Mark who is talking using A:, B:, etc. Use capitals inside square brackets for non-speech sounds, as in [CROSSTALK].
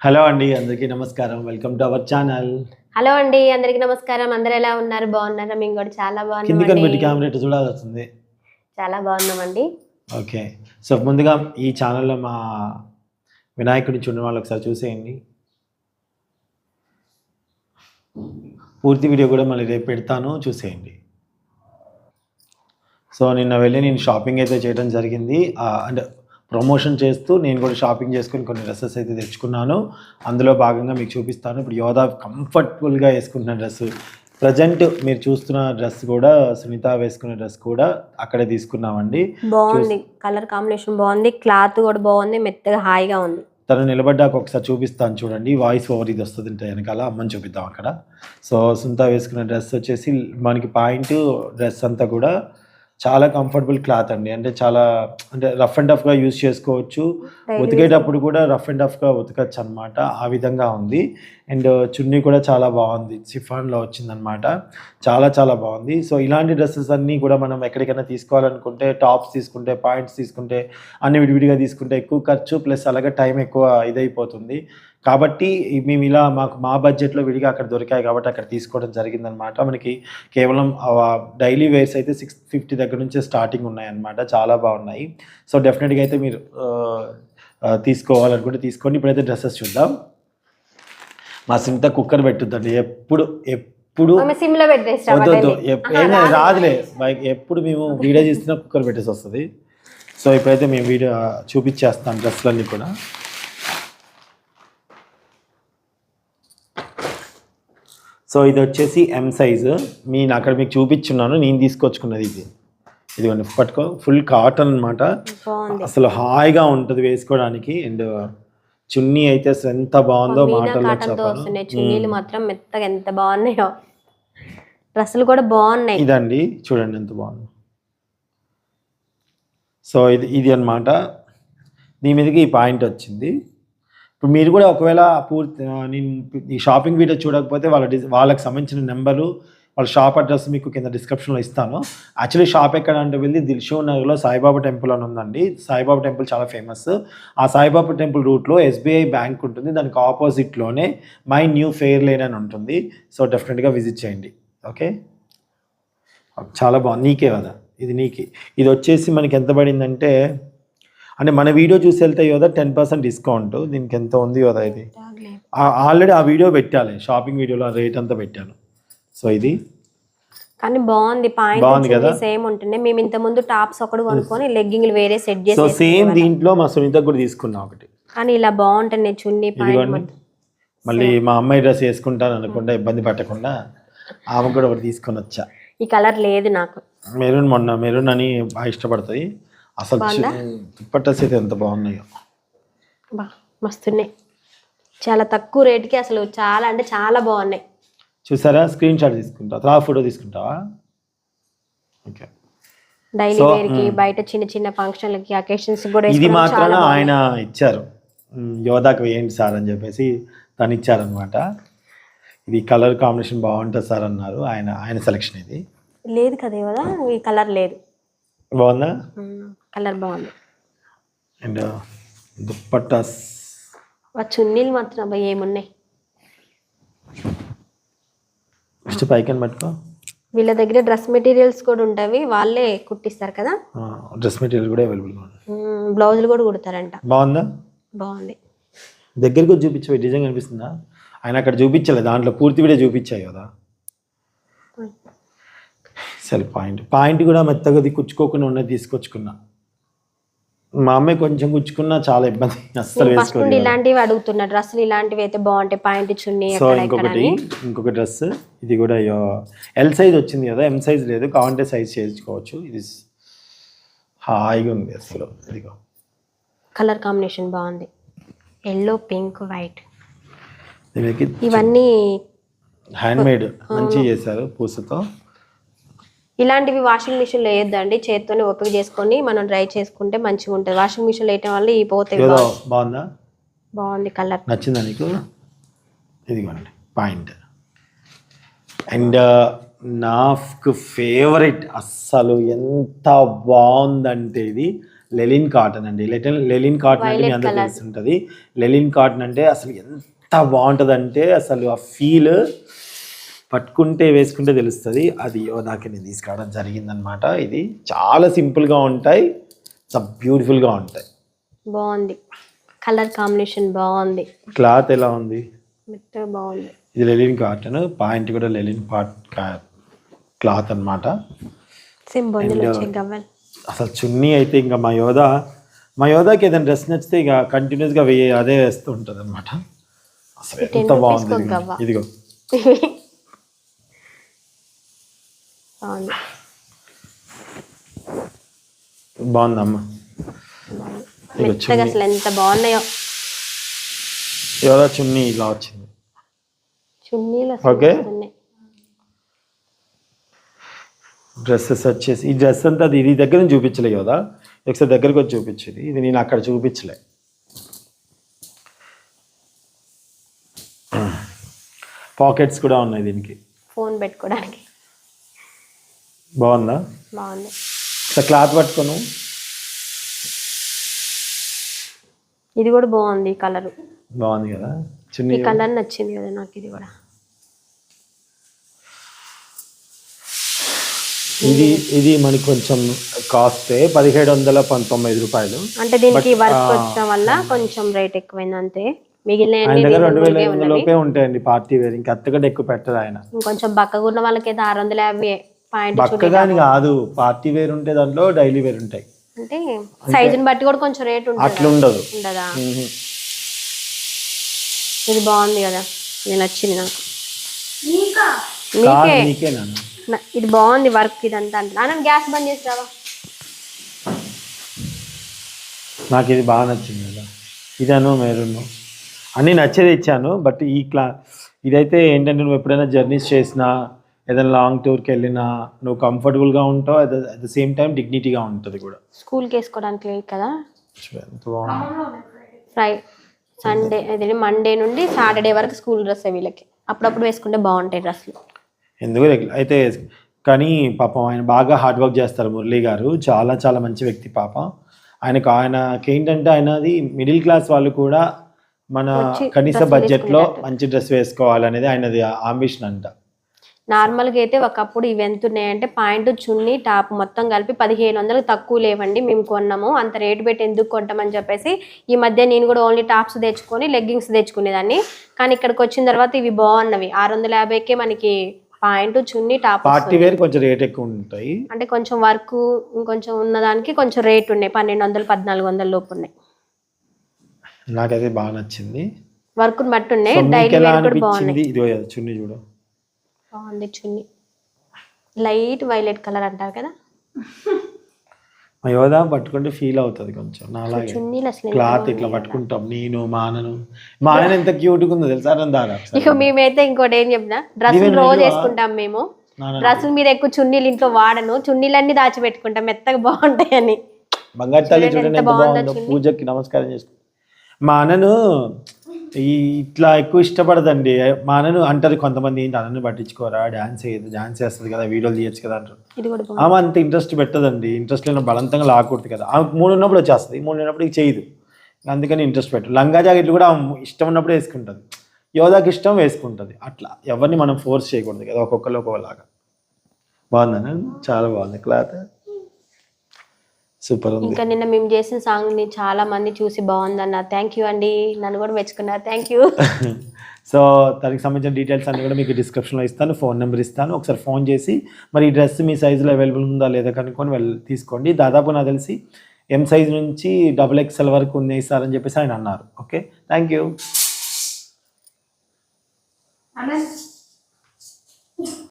A: Hello అండి అందరికీ నమస్కారం. Welcome to our channel
B: hello అండి అందరికి నమస్కారం. అందరు ఎలా ఉన్నారు? బాగున్నారా? మేము కూడా చాలా
A: కింది కనిపెట్టి
B: బాగున్నామండి
A: కెమెరా ఇటు చూడాల్సి వస్తుంది
B: చాలా బాగున్నామండి.
A: ఓకే సో ముందుగా ఈ ఛానల్లో మా వినాయకుడిని చూడని వాళ్ళు ఒకసారి చూసేయండి. పూర్తి వీడియో కూడా మళ్ళీ రేపు పెడతాను. చూసేయండి. సో నిన్న వెళ్ళి నేను షాపింగ్ అయితే చేయడం జరిగింది. ఆ, అంటే ప్రమోషన్ చేస్తూ నేను కూడా షాపింగ్ చేసుకుని కొన్ని డ్రెస్సెస్ అయితే తెచ్చుకున్నాను. అందులో భాగంగా మీకు చూపిస్తాను. ఇప్పుడు యోధా కంఫర్టబుల్గా వేసుకుంటున్న డ్రెస్ ప్రజెంట్ మీరు చూస్తున్న డ్రెస్ కూడా సునీత వేసుకున్న డ్రెస్ కూడా అక్కడే తీసుకున్నామండి.
B: బాగుంది. కలర్ కాంబినేషన్ బాగుంది. క్లాత్ కూడా బాగుంది. మెత్తగా హాయిగా ఉంది.
A: తను నిలబడ్డాక ఒకసారి చూపిస్తాను చూడండి. వాయిస్ ఓవర్ ఇది వస్తుంది వెనకాల. అమ్మని చూపిద్దాం అక్కడ. సో సుంత వేసుకున్న డ్రెస్ వచ్చేసి మనకి పాయింట్ డ్రెస్ అంతా కూడా చాలా కంఫర్టబుల్ క్లాత్ అండి. అంటే చాలా అంటే రఫ్ అండ్ టఫ్గా యూజ్ చేసుకోవచ్చు. ఉతికేటప్పుడు కూడా రఫ్ అండ్ టఫ్గా ఉతకచ్చు అనమాట ఆ విధంగా ఉంది. అండ్ చున్నీ కూడా చాలా బాగుంది. సిఫాన్లో వచ్చిందనమాట చాలా చాలా బాగుంది. సో ఇలాంటి డ్రెస్సెస్ అన్నీ కూడా మనం ఎక్కడికైనా తీసుకోవాలనుకుంటే టాప్స్ తీసుకుంటే పాయింట్స్ తీసుకుంటే అన్ని విడివిడిగా తీసుకుంటే ఎక్కువ ఖర్చు ప్లస్ అలాగే టైం ఎక్కువ ఇదైపోతుంది. కాబట్టి మేము ఇలా మాకు మా బడ్జెట్లో విడిగా అక్కడ దొరికాయి కాబట్టి అక్కడ తీసుకోవడం జరిగిందనమాట. మనకి కేవలం డైలీ వేర్స్ అయితే సిక్స్ ఫిఫ్టీ దగ్గర నుంచే స్టార్టింగ్ ఉన్నాయన్నమాట. చాలా బాగున్నాయి. సో డెఫినెట్గా అయితే మీరు తీసుకోవాలనుకుంటే తీసుకోండి. ఇప్పుడైతే డ్రెస్సెస్ చూద్దాం. మా సింత కుక్కర్ పెట్టుద్దండి. ఎప్పుడు ఎప్పుడు వద్దు ఏం రాదులే. ఎప్పుడు మేము వీడియో చేస్తున్నా కుక్కర్ పెట్టేసి వస్తుంది. సో ఇప్పుడైతే మేము వీడియో చూపించేస్తాం డ్రెస్లన్నీ కూడా. సో ఇది వచ్చేసి ఎం సైజు నేను అక్కడ మీకు చూపించున్నాను. నేను తీసుకొచ్చుకున్నది ఇది. ఇదిగోండి పట్టుకో. ఫుల్ కాటన్ అన్నమాట.
B: బాగుంది.
A: అసలు హాయిగా ఉంటుంది వేసుకోవడానికి. అండ్ చున్నీ అయితే అసలు ఎంత బాగుందో మాటల్లో చెప్పాను.
B: చున్నీలు మాత్రం మెత్తగా ఎంత బాగున్నాయో. డ్రెస్సులు కూడా బాగున్నాయి.
A: ఇదండి. చూడండి ఎంత బాగుంది. సో ఇది ఇది అన్నమాట. దీని మీదకి ఈ పాయింట్ వచ్చింది. ఇప్పుడు మీరు కూడా ఒకవేళ పూర్తి నేను ఈ షాపింగ్ వీడియో చూడకపోతే వాళ్ళ వాళ్ళకి సంబంధించిన నెంబరు వాళ్ళ షాప్ అడ్రస్ మీకు కింద డిస్క్రిప్షన్లో ఇస్తాను. యాక్చువల్లీ షాప్ ఎక్కడ అంటే వెళ్ళి దిల్షో నగర్లో సాయిబాబా టెంపుల్ అని ఉందండి. సాయిబాబా టెంపుల్ చాలా ఫేమస్ ఆ సాయిబాబా టెంపుల్ రూట్లో ఎస్బీఐ బ్యాంక్ ఉంటుంది. దానికి ఆపోజిట్లోనే మై న్యూ ఫెయిర్ లేన్ అని ఉంటుంది. సో డెఫినెట్గా విజిట్ చేయండి. ఓకే? చాలా బాగుంది. నీకే కదా? ఇది నీకే. ఇది వచ్చేసి మనకి ఎంత పడిందంటే అంటే మన వీడియో చూసి వెళ్తే కదా టెన్ పర్సెంట్ డిస్కౌంట్. దీనికి ఎంత ఉంది కదా ఇది? ఆల్రెడీ ఆ వీడియో పెట్టాలి. షాపింగ్ వీడియోలో ఆ రేట్ అంతా పెట్టాను. సో ఇది
B: కానీ బాగుంది.
A: బాగుంది కదా?
B: సేమ్ ఉంటుంది మేము ఇంత ముందు టాప్స్ ఒకటి కొనుక్కొని లెగ్గింగ్లు వేరే సెట్
A: సో
B: చేసి
A: సేమ్ దీంట్లో మా సునీత కూడా తీసుకున్నా ఒకటి.
B: కానీ ఇలా బాగుంటుంది చున్నీ పాయింట్.
A: మళ్ళీ మా అమ్మాయి డ్రెస్ వేసుకుంటాను అనకుండా ఇబ్బంది పట్టకుండా ఆమె కూడా ఒకటి తీసుకొని వచ్చా.
B: ఈ కలర్ లేదు నాకు.
A: మెరూన్ మొన్న మెరూన్ అని బాగా ఇష్టపడుతుంది అసలు? దుప్పట్టస్ అయితే ఎంత బాగున్నాయో.
B: బా మస్తున్నాయి. చాలా తక్కువ రేటుకి అసలు చాలా అంటే చాలా బాగున్నాయి.
A: చూసారా? స్క్రీన్ షాట్ తీసుకుంటావా తర్వాత ఫోటో తీసుకుంటావా? ఓకే.
B: డైలీ
A: So,
B: వేర్కి
A: మ్.
B: బయట చిన్న చిన్న ఫంక్షన్లకి అకేషన్స్ కూడా
A: ఇది
B: వేసుకోవడానికి
A: మాత్రం
B: చాలా బాగున్నాయి.
A: ఆయన ఇచ్చారు. యోధాకి వేయండి సార్ అని చెప్పేసి తను ఇచ్చారనమాట ఇది కలర్ కాంబినేషన్ బాగుంటుంది సార్ అన్నారు. ఆయన ఆయన సెలెక్షన్ ఇది.
B: లేదు కదా కదా ఈ కలర్ లేదు.
A: బాగుందా?
B: కలర్ బాగుంది.
A: అండ్ దుప్పట్టాస్.
B: ఆ చున్నీలు మాత్రం అబ్బాయి ఏమున్నాయి.
A: ఫస్ట్ పైకని పట్టుకో.
B: వీళ్ళ దగ్గర డ్రెస్ మెటీరియల్స్ కూడా ఉంటాయి. వాళ్ళే కుట్టిస్తారు కదా?
A: డ్రెస్ మెటీరియల్ కూడా
B: మ్, బ్లౌజులు కూడా కుడతారంట.
A: బాగుందా?
B: బాగుంది.
A: దగ్గరికి వచ్చి చూపించే డిజైన్ కనిపిస్తుందా ఆయన అక్కడ చూపించలేదు దాంట్లో పూర్తి వీడియో చూపించాయి కదా. సరే పాయింట్. పాయింట్ కూడా మెత్తగా కుచ్చుకోకుండా ఉన్నది తీసుకొచ్చుకున్నా. మా అమ్మాయి కొంచెం కుచ్చుకున్నా చాలా ఇబ్బంది [LAUGHS] అస్సలు
B: ఫస్ట్ నుండి
A: వేసుకోలేదు
B: ఇలాంటివి అడుగుతున్నా. డ్రెస్సులు ఇలాంటివి అయితే బాగుంటాయి. పాయింట్ చున్నీ
A: సో ఇంకొకటి
B: అని.
A: ఇంకొక డ్రెస్ ఇది కూడా ఎల్ సైజ్ వచ్చింది కదా ఎం సైజ్ లేదు. కావాలంటే సైజ్ చేయించుకోవచ్చు. ఇది హాయిగా ఉంది అసలు ఇదిగో.
B: కలర్ కాంబినేషన్ బాగుంది. ఎల్లో పింక్ వైట్
A: దీనికి
B: ఇవన్నీ
A: హ్యాండ్ మేడ్ మంచిగా చేశారు పూసతో.
B: ఇలాంటివి వాషింగ్ మిషన్లో వేయొద్దండి. చేత్తోనే ఓపిక చేసుకొని మనం డ్రై చేసుకుంటే మంచిగా ఉంటుంది. వాషింగ్ మిషన్లో వేయటం వల్ల ఈ బాగా.
A: బాగుందా.
B: బాగుంది? కలర్
A: నచ్చిందా నీకు? ఇదిగోండి పాయింట్. అండ్ నాకు ఫేవరెట్ అస్సలు ఎంత బాగుందంటే ఇది లెలిన్ కాటన్ అండి. లెటిన్ లెలిన్ కాటన్ అంటే మీ. తెలిసి ఉంటుంది. లెలిన్ కాటన్ అంటే అసలు ఎంత బాగుంటుంది అంటే అసలు ఆ ఫీల్ పట్టుకుంటే వేసుకుంటే తెలుస్తుంది. అది నాకు నేను తీసుకురావడం జరిగిందనమాట ఇది చాలా సింపుల్గా ఉంటాయి. చాలా బ్యూటిఫుల్గా ఉంటాయి.
B: బాగుంది. కలర్ కాంబినేషన్ బాగుంది.
A: క్లాత్ ఎలా ఉంది?
B: బాగుంది.
A: ఇది లెలిన్ కాటన్. పాయింట్ కూడా లెలిన్ పాట్ క్లాత్
B: గవ్వలు.
A: అసలు చున్నీ అయితే ఇంకా మా యోధ మా యోధాకి ఏదైనా డ్రెస్ నచ్చితే ఇక కంటిన్యూస్గా వెయ్యి అదే వేస్తూ ఉంటుంది అనమాట అసలు
B: ఈ 10
A: ఎంత బాగుంది. ఇదిగో. [LAUGHS]
B: బాగుంది
A: బాగుందమ్మా
B: మెత్తగా అసలు ఎంత బాగున్నాయో.
A: యోధ చున్నీ ఇలా వచ్చింది.
B: చున్నీలు. మస్తున్నాయి.
A: డ్రెస్సెస్ వచ్చేసి ఈ డ్రెస్ అంతా ఇది దగ్గర నుంచి చూపించలే యోధ ఒకసారి దగ్గరకు వచ్చి చూపించేది. ఇది నేను అక్కడ చూపించలే. పాకెట్స్ కూడా ఉన్నాయి దీనికి.
B: ఫోన్ పెట్టుకోవడానికి.
A: బాగుందా?
B: బాగుంది.
A: ఇట్లా క్లాత్ పట్టుకోను.
B: ఇది కూడా బాగుంది కలర్.
A: బాగుంది కదా? చున్నీ
B: ఈ కలర్ నచ్చింది కదా నాకు ఇది కూడా.
A: ఇది ఇది మనకి కొంచెం కాస్ట్ పదిహేడు వందల పంతొమ్మిది రూపాయలు.
B: అంటే దీనికి వర్క్ వచ్చడం వల్ల కొంచెం రేట్ ఎక్కువైంది అంతే. మిగిలిన
A: ఆయన దగ్గర రెండు వేల లోపే ఉంటాయండి పార్టీ వేర్. ఇంకా అంతకంటే ఎక్కువ పెట్టదు ఆయన.
B: ఇంకొంచెం బక్కగా ఉన్న వాళ్ళకైతే ఆరు వందల యాభై పాయింట్
A: బక్కగా అని కాదు పార్టీ వేర్ ఉంటే దాంట్లో డైలీ వేర్ ఉంటాయి.
B: అంటే సైజుని బట్టి కూడా కొంచెం రేట్ ఉంటుంది?
A: అట్లా ఉండదు?
B: ఉండదా. ఇది బాగుంది కదా ఇది నచ్చింది నాకు. మీకే? ఇది బాగుంది వర్క్ ఇదంతా అంటే నాన్న గ్యాస్ బంద్ చేసి రావా?
A: నాకు ఇది బాగా నచ్చింది కదా. ఇదను మెరూన్ అన్నీ నచ్చేది ఇచ్చాను బట్ ఈ క్లా ఇదైతే ఏంటంటే నువ్వు ఎప్పుడైనా జర్నీస్ చేసినా ఏదైనా లాంగ్ టూర్కి వెళ్ళినా నువ్వు కంఫర్టబుల్గా ఉంటావు at at the same time డిగ్నిటీగా ఉంటుంది కూడా.
B: స్కూల్కి వేసుకోవడానికి లేదు కదా?
A: ఎంత బాగుంది.
B: ఫ్రై సండే అది మండే నుండి సాటర్డే వరకు స్కూల్ డ్రెస్ వీళ్ళకి. అప్పుడప్పుడు వేసుకుంటే బాగుంటాయి డ్రెస్సులు.
A: ఎందుకు రెగ్యులర్ అయితే కానీ పాపం ఆయన బాగా హార్డ్ వర్క్ చేస్తారు మురళీ గారు. చాలా చాలా మంచి వ్యక్తి పాపం. ఆయనకు ఆయనకి ఏంటంటే ఆయనది మిడిల్ క్లాస్ వాళ్ళు కూడా మన
B: వచ్చి
A: కనీస బడ్జెట్లో. మంచి డ్రెస్ వేసుకోవాలనేది ఆయనది ఆంబిషన్ అంట.
B: నార్మల్గా అయితే ఒకప్పుడు ఇవి ఎంత ఉన్నాయంటే పాయింట్ చున్నీ టాప్ మొత్తం కలిపి పదిహేను వందలకు తక్కువ లేవండి. మేము కొన్నాము. అంత రేటు పెట్టి ఎందుకు కొంటామని చెప్పేసి ఈ మధ్య నేను కూడా ఓన్లీ టాప్స్ తెచ్చుకొని లెగ్గింగ్స్ తెచ్చుకునేదాన్ని. కానీ ఇక్కడికి వచ్చిన తర్వాత ఇవి బాగున్నవి. ఆరు వందల యాభైకే మనకి పాయింట్ చున్నీ టాప్
A: పార్టీ వేర్ కొంచెం రేట్ ఎక్కువ ఉంటాయి.
B: అంటే కొంచెం వర్క్ ఇంకొంచెం ఉన్నదానికి కొంచెం రేట్ ఉన్నాయి. పన్నెండు వందలు పద్నాలుగు వందల లోపు ఉన్నాయి.
A: నాకైతే బాగా నచ్చింది.
B: వర్క్ బట్టి ఉన్నాయి. డైలీ వేర్ కూడా బాగున్నాయి.
A: ఇది చున్నీ చూడు.
B: బాగుంది చున్నీ. లైట్ వైలెట్ కలర్ అంటారు కదా?
A: యోధ పట్టుకుంటే ఫీల్ అవుతుంది కొంచెం. నాలాగే. క్లాత్ ఇట్లా. పట్టుకుంటాం. నేను మా అన్నను. మా ఆయన ఎంత క్యూట్గా ఉందో తెలుసా?
B: ఇక మేమైతే ఇంకోటి ఏం చెప్పినా డ్రెస్సులు
A: ఇవే
B: రోజు
A: మీరు
B: వేసుకుంటాం మేము. డ్రెస్సులు మీద ఎక్కువ చున్నీలు ఇంట్లో వాడను. చున్నీలన్నీ దాచిపెట్టుకుంటాం. మెత్తగా బాగుంటాయని.
A: బంగారు తల్లి
B: చూడండి ఎంత బాగుందో.
A: పూజకి నమస్కారం చేసుకుంటాం. మా అన్నను ఈ ఇట్లా ఎక్కువ ఇష్టపడదండి. మా అన్నను అంటారు కొంతమంది ఏంటి అన్నను పట్టించుకోరా? డాన్స్ చేయదు డాన్స్ చేస్తుంది కదా వీడియోలు తీయచ్చు కదా అంటారు.
B: ఇది కూడా బాగుంది.
A: ఆమె అంత ఇంట్రెస్ట్ పెట్టదండి. ఇంట్రెస్ట్ లేని బలవంతంగా లాక్కూడదు కదా. ఆమె మూడు ఉన్నప్పుడు వచ్చేస్తుంది. మూడు ఉన్నప్పుడు ఇక చేయదు. అందుకని ఇంట్రెస్ట్ పెట్టు లంగా జాకెట్లు కూడా ఆమె ఇష్టం ఉన్నప్పుడు వేసుకుంటుంది. యోధాకి ఇష్టం వేసుకుంటుంది. అట్లా ఎవరిని మనం ఫోర్స్ చేయకూడదు కదా ఒక్కొక్కరు ఒక్కొక్కలాగా. బాగుందా చాలా బాగుంది. క్లాత్ సూపర్ ఉంది.
B: ఇంకా నిన్న మేము చేసిన సాంగ్ని చాలా మంది చూసి బాగుందన్న. థ్యాంక్ యూ అండి. నన్ను కూడా మెచ్చుకున్నారు. థ్యాంక్ యూ
A: సో దానికి సంబంధించిన డీటెయిల్స్ అన్ని కూడా మీకు డిస్క్రిప్షన్లో ఇస్తాను. ఫోన్ నెంబర్ ఇస్తాను. ఒకసారి ఫోన్ చేసి మరి ఈ డ్రెస్ మీ సైజులో అవైలబుల్ ఉందా లేదా కనుక్కొని వెళ్ళి తీసుకోండి. దాదాపు నాకు తెలిసి ఎం సైజ్ నుంచి డబుల్ ఎక్స్ఎల్ వరకు ఉన్నాయి సార్ అని చెప్పేసి ఆయన అన్నారు. Okay thank you